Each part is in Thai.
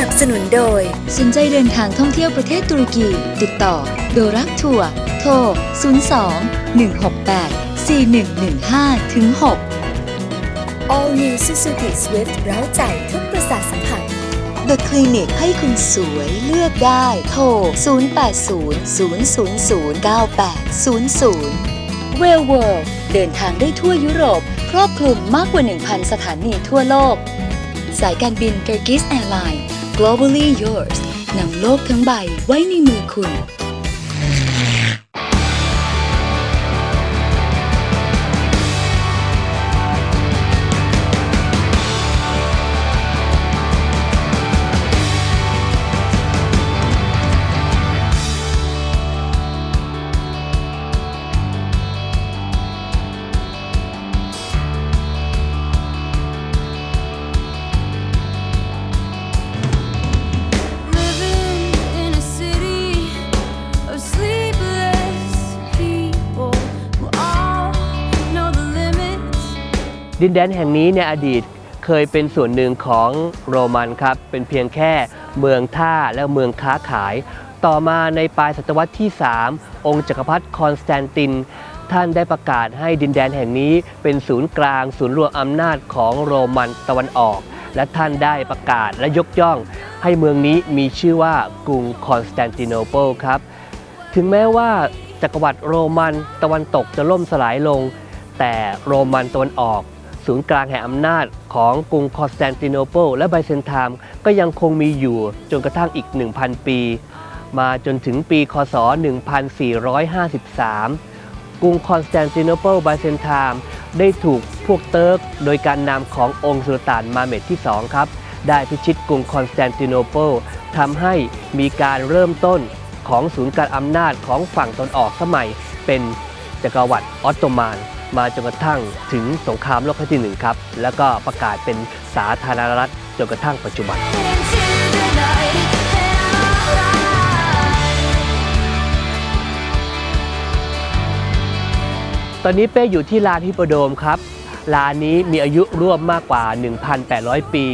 นับสนุนโดย สนใจเดินทางท่องเที่ยวประเทศตุรกี ติดต่อ โดรักทัวร์โทร 02 168 4115ถึง6 All New Suzuki Swift เร้าใจทุกประสาทสัมผัส The Clinic ให้คุณสวยเลือกได้ โทร 080 000 9800 Rail World เดินทางได้ทั่วยุโรป ครอบคลุมมากกว่า 1,000 สถานีทั่วโลก สายการบิน Turkish Airlines Globally Yours นำโลกทั้งใบไว้ในมือคุณ ดินแดนแห่งนี้ในอดีตเคยเป็นส่วนหนึ่งของโรมันครับ เป็นเพียงแค่เมืองท่าและเมืองค้าขาย ต่อมาในปลายศตวรรษที่ 3 องค์จักรพรรดิคอนสแตนติน ท่านได้ประกาศให้ดินแดนแห่งนี้เป็นศูนย์กลาง ศูนย์รวมอำนาจของโรมันตะวันออก และท่านได้ประกาศและยกย่อง ให้เมืองนี้มีชื่อว่ากรุงคอนสแตนติโนเปิลครับ ถึงแม้ว่าจักรวรรดิโรมันตะวันตกจะล่มสลายลง แต่โรมันตะวันออก ศูนย์กลางแห่งอำนาจของกรุงคอนสแตนติโนเปิลและไบเซนไทม์ก็ยังคงมีอยู่จนกระทั่งอีก 1,000 ปี มาจนถึงปีคศ 1453 กรุงคอนสแตนติโนเปิลไบเซนไทม์ได้ถูกพวกเติร์กโดยการนำขององค์สุลต่านมาเมดที่ 2 ครับ ได้พิชิตกรุงคอนสแตนติโนเปิลทำให้มีการเริ่มต้นของศูนย์การอำนาจของฝั่งตนออกสมัยเป็นจักรวรรดิออตโตมัน มาจนกระทั่งถึงสงครามโลกครั้งที่หนึ่งครับ แล้วก็ประกาศเป็นสาธารณรัฐจนกระทั่งปัจจุบัน ตอนนี้เป้อยู่ที่ลานฮิปโปโดมครับ ลานนี้มีอายุร่วมมากกว่า 1,800 ปี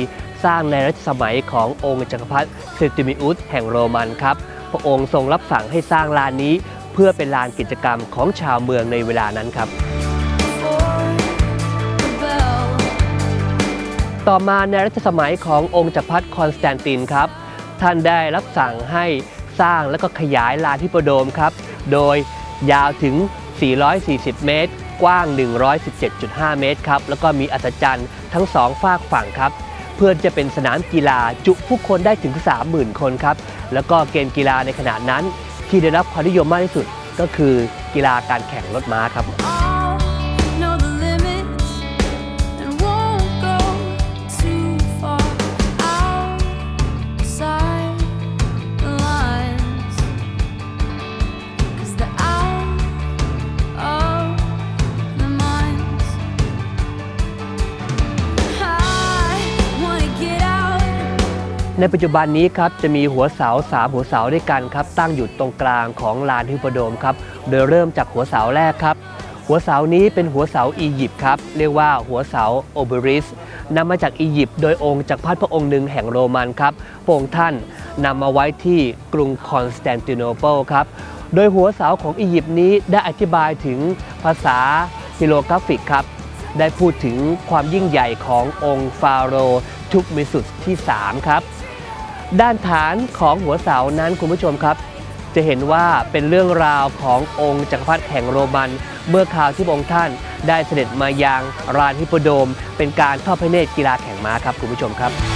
สร้างในรัชสมัยขององค์จักรพรรดิเซติมิอุสแห่งโรมันครับพระองค์ทรงรับสั่งให้สร้างลานนี้ เพื่อเป็นลานกิจกรรมของชาวเมืองในเวลานั้นครับ ต่อมาในรัชสมัยขององค์จักรพรรดิคอนสแตนตินครับ ท่านได้รับสั่งให้สร้างและก็ขยายลานฮิปโดมครับ โดยยาวถึง 440 เมตร กว้าง 117.5 เมตรครับ แล้วก็มีอัศจรรย์ทั้งสองฝากฝั่งครับ เพื่อจะเป็นสนามกีฬาจุผู้คนได้ถึง 30,000 คนครับ แล้วก็เกมกีฬาในขณะนั้นที่ได้รับความนิยมมากที่สุดก็คือกีฬาการแข่งรถม้าครับ ในปัจจุบันนี้ครับจะมีหัวเสาสามหัวเสาด้วยกันครับตั้งอยู่ตรงกลางของลานฮิปโปโดมครับโดยเริ่มจากหัวเสาแรกครับ หัวเสานี้เป็นหัวเสาอียิปต์ครับเรียกว่าหัวเสาโอเบริสนำมาจากอียิปต์โดยองค์จากพรรดิพระองค์หนึ่งแห่งโรมันครับพระองค์ท่านนำมาไว้ที่กรุงคอนสแตนติโนเปิลครับโดยหัวเสาของอียิปต์นี้ได้อธิบายถึงภาษาฮิโลกราฟิกครับได้พูดถึงความยิ่งใหญ่ขององค์ฟาโรห์ทุกมิสุสที่ 3 ครับ ด้านฐานของหัวเสานั้นคุณผู้ชมครับ จะเห็นว่าเป็นเรื่องราวขององค์จักรพรรดิแห่งโรมัน เมื่อคราวที่องค์ท่านได้เสด็จมายังรานฮิปโปโดม เป็นการทอดพระเนตรกีฬาแข่งม้าครับคุณผู้ชมครับ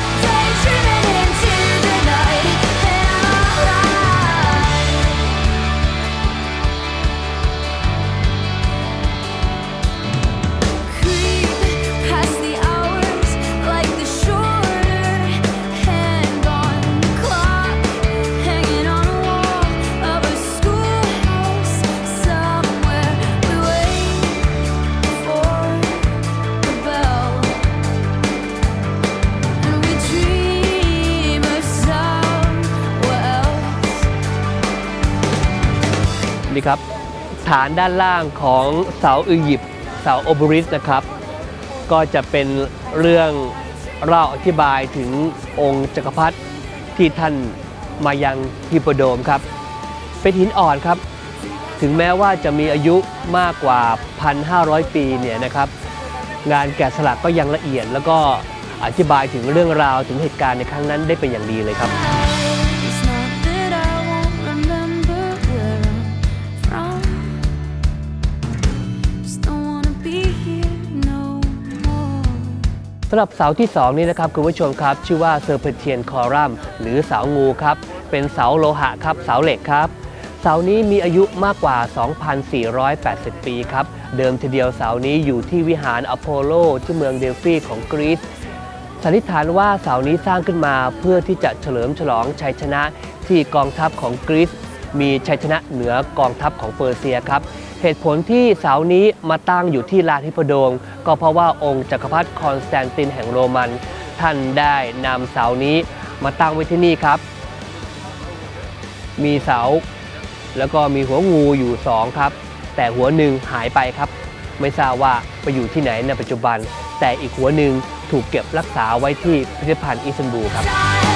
นี่ครับฐานด้านล่างของเสาอียิปต์เสาโอบริสนะครับ ก็จะเป็นเรื่องเล่าอธิบายถึงองค์จักรพรรดิที่ท่านมายังฮิปโปโดมครับ เป็นหินอ่อนครับ ถึงแม้ว่าจะมีอายุมากกว่า 1,500 ปีเนี่ยนะครับงานแกะสลักก็ยังละเอียด แล้วก็อธิบายถึงเรื่องราวถึงเหตุการณ์ในครั้งนั้นได้เป็นอย่างดีเลยครับ สำหรับเสาที่ 2 นี้นะครับคุณผู้ชมครับ ชื่อว่าเซอร์เพเทียนคอรัมหรือเสางูครับ เป็นเสาโลหะครับ เสาเหล็กครับ เสานี้มีอายุมากกว่า 2,480 ปีครับ เดิมทีเดียวเสานี้อยู่ที่วิหารอโพโลที่เมืองเดลฟีของกรีซสันนิษฐานว่าเสานี้สร้างขึ้นมาเพื่อที่จะเฉลิมฉลองชัยชนะที่กองทัพของกรีซมีชัยชนะเหนือกองทัพของเปอร์เซียครับ เหตุผลที่เสานี้มาตั้งอยู่ที่ลานฮิปโดม ก็เพราะว่าองค์จักรพรรดิคอนสแตนตินแห่งโรมัน ท่านได้นำเสานี้มาตั้งไว้ที่นี่ครับ มีเสา แล้วก็มีหัวงูอยู่สองครับ แต่หัวหนึ่งหายไปครับ ไม่ทราบว่าไปอยู่ที่ไหนในปัจจุบัน แต่อีกหัวหนึ่งถูกเก็บรักษาไว้ที่พิพิธภัณฑ์อิสตันบูลครับ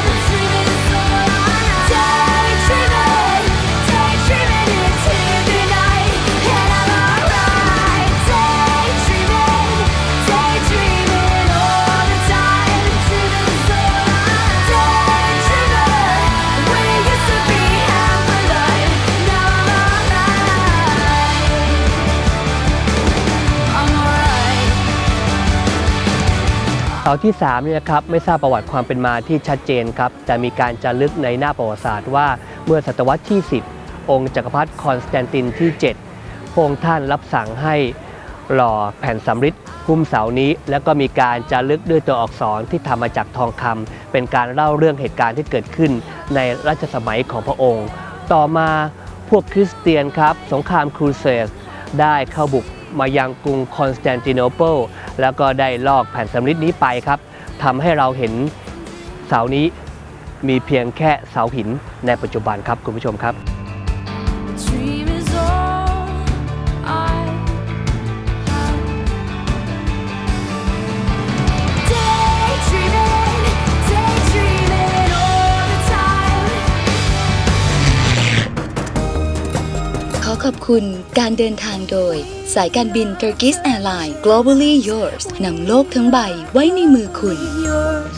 เสาที่3เนี่ยนะครับไม่ทราบประวัติความเป็นมาที่ชัดเจนครับแต่มีการจารึกในหน้าประวัติศาสตร์ว่าเมื่อศตวรรษที่ 10 องค์จักรพรรดิคอนสแตนตินที่ 7 พระองค์ท่านรับสั่งให้หล่อแผ่นสำริดหุ้มเสานี้ แล้วก็มีการจารึกด้วยตัวอักษรที่ทำมาจากทองคำเป็นการเล่าเรื่องเหตุการณ์ที่เกิดขึ้นในรัชสมัยของพระองค์ ต่อมาพวกคริสเตียนครับสงครามครูเสดได้เข้าบุกมายังกรุงคอนสแตนติโนเปิล แล้วก็ได้ลอกแผ่นสำริดนี้ไปครับทำให้เราเห็นเสานี้มีเพียงแค่เสาหินในปัจจุบันครับคุณผู้ชมครับ ขอบคุณการเดินทางโดย สายการบิน Turkish Airlines Globally Yours นำโลกทั้งใบไว้ในมือคุณ Yours.